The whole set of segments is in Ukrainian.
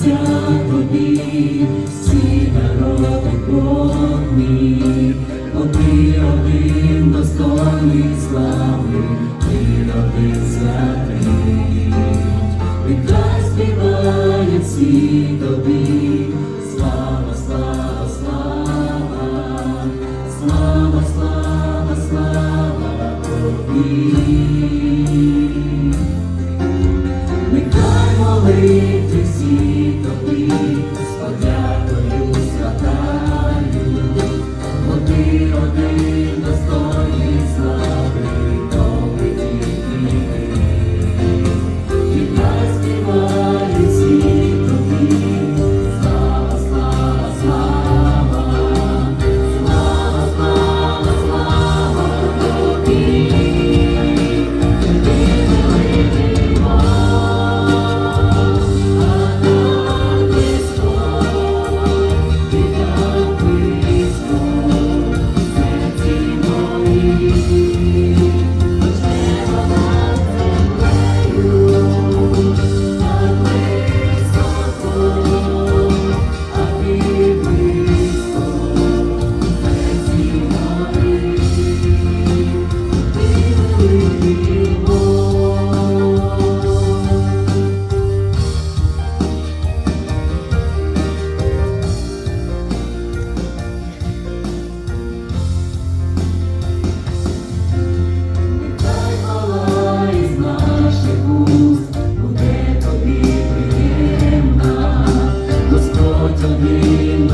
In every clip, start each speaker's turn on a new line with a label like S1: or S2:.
S1: молиться тобі, всі народи Бог мій, ти один достойний слави, ти родився ти, Нехай співає всі тобі, слава, слава, слава, слава, слава, слава тобі. Нехай молиться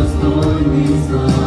S1: достойний слава.